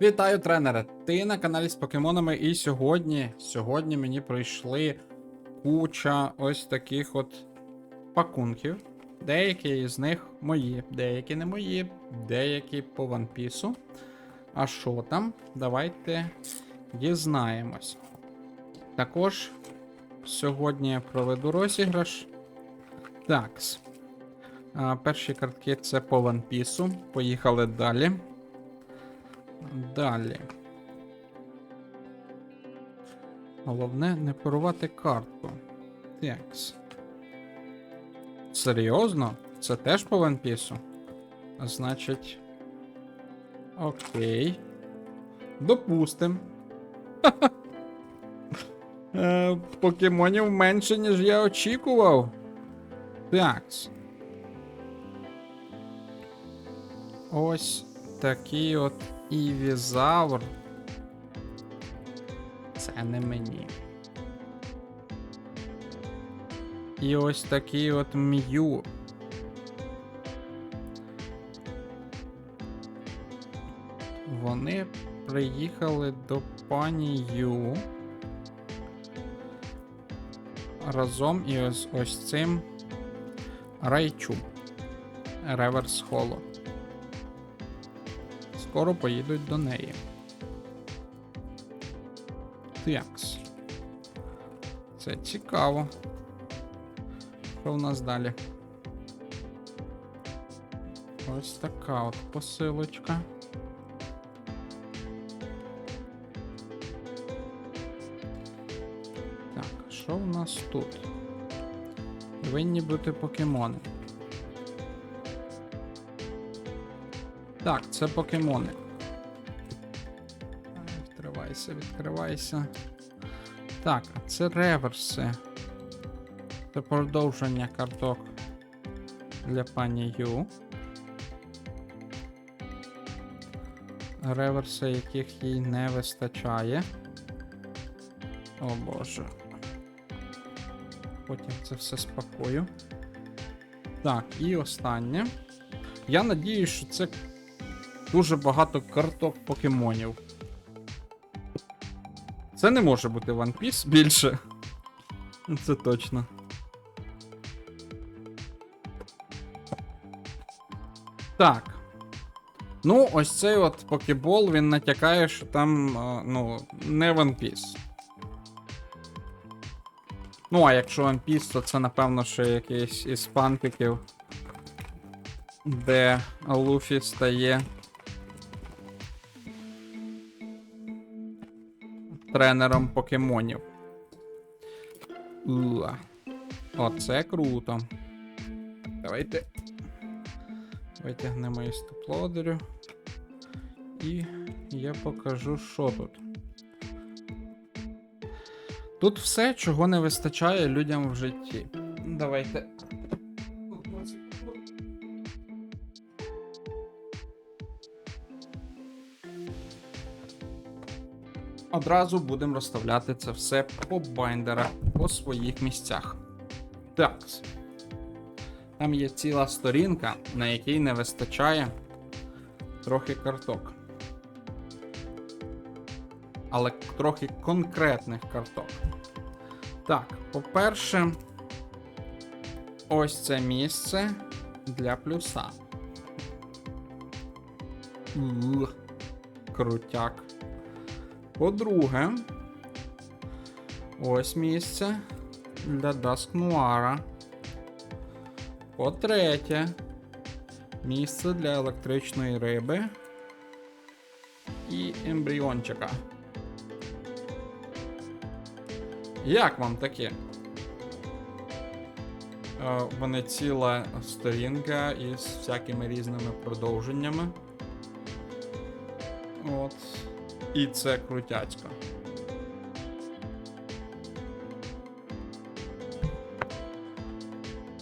Вітаю, тренере! Ти на каналі з покемонами, і сьогодні, сьогодні мені прийшли куча ось таких от пакунків. Деякі з них мої, деякі не мої, деякі по ванпісу. А що там? Давайте дізнаємось. Також сьогодні я проведу розіграш. Такс. Перші картки це по ванпісу. Поїхали далі. Далі. Головне не порвати картку. Такс. Серйозно? Це теж по ванпісу? Значить. Окей. Допустим. Е, Покемонів менше, ніж я очікував. Такс. Ось такий от Івізавр. Це не мені. І ось такий от М'ю. Вони приїхали до пані Ю. Разом і ось цим Райчу. Реверс Холо. Скоро поїдуть до неї. Такс. Це цікаво. Що в нас далі? Ось така от посилочка. Так, що в нас тут? Повинні бути покемони. Так, це покемони. Відкривайся, відкривайся. Так, це реверси. Це продовження карток для пані Ю. Реверси, яких їй не вистачає. О боже. Потім це все спакую. Так, і останнє. Я надіюсь, що це дуже багато карток покемонів. Це не може бути One Piece більше. Це точно. Так. Ну, ось цей от покебол, він натякає, що там, е, ну, не One Piece. Ну, а якщо One Piece, то це, напевно, ще якийсь із панпіків, де Луфі стає тренером покемонів. Уа. Оце круто. Давайте витягнемо із топлодерю. І я покажу, що тут. Тут все, чого не вистачає людям в житті. Давайте. Одразу будемо розставляти це все по байндерах по своїх місцях. Так. Там є ціла сторінка, на якій не вистачає трохи карток. Але трохи конкретних карток. Так, по-перше, ось це місце для плюса. Крутяк. По-друге, ось місце для Даскнуара. По-третє, місце для електричної риби і ембріончика. Як вам таке? Вони ціла сторінка із всякими різними продовженнями. От. І це крутяцько.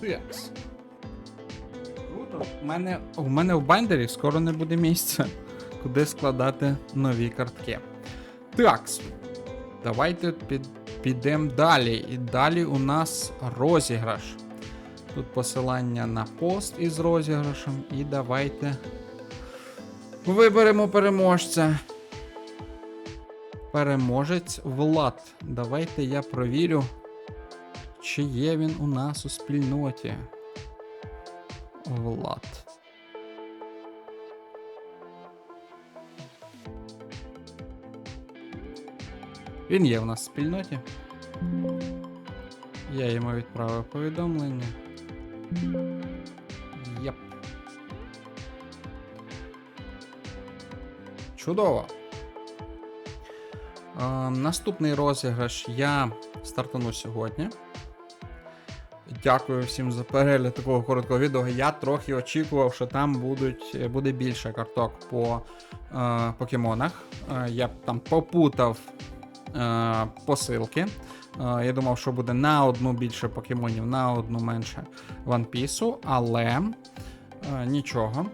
Текс. Круто. У мене, у мене в бандері скоро не буде місця, куди складати нові картки. Такс. Давайте під, підемо далі. І далі у нас розіграш. Тут посилання на пост із розіграшем. І давайте виберемо переможця. Переможець Влад. Давайте я провірю, чи є він у нас у спільноті. Влад. Він є в нас в спільноті. Я йому відправив повідомлення. Єп. Чудово. Е, наступний розіграш я стартану сьогодні. Дякую всім за перегляд такого короткого відео. Я трохи очікував, що там будуть, буде більше карток по е, покемонах. Е, я там попутав е, посилки. Е, я думав, що буде на одну більше покемонів, на одну менше One Piece, але е, нічого.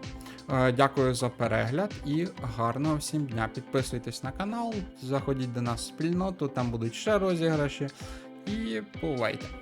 Е, Дякую за перегляд і гарного всім дня. Підписуйтесь на канал, заходіть до нас в спільноту, там будуть ще розіграші. І бувайте!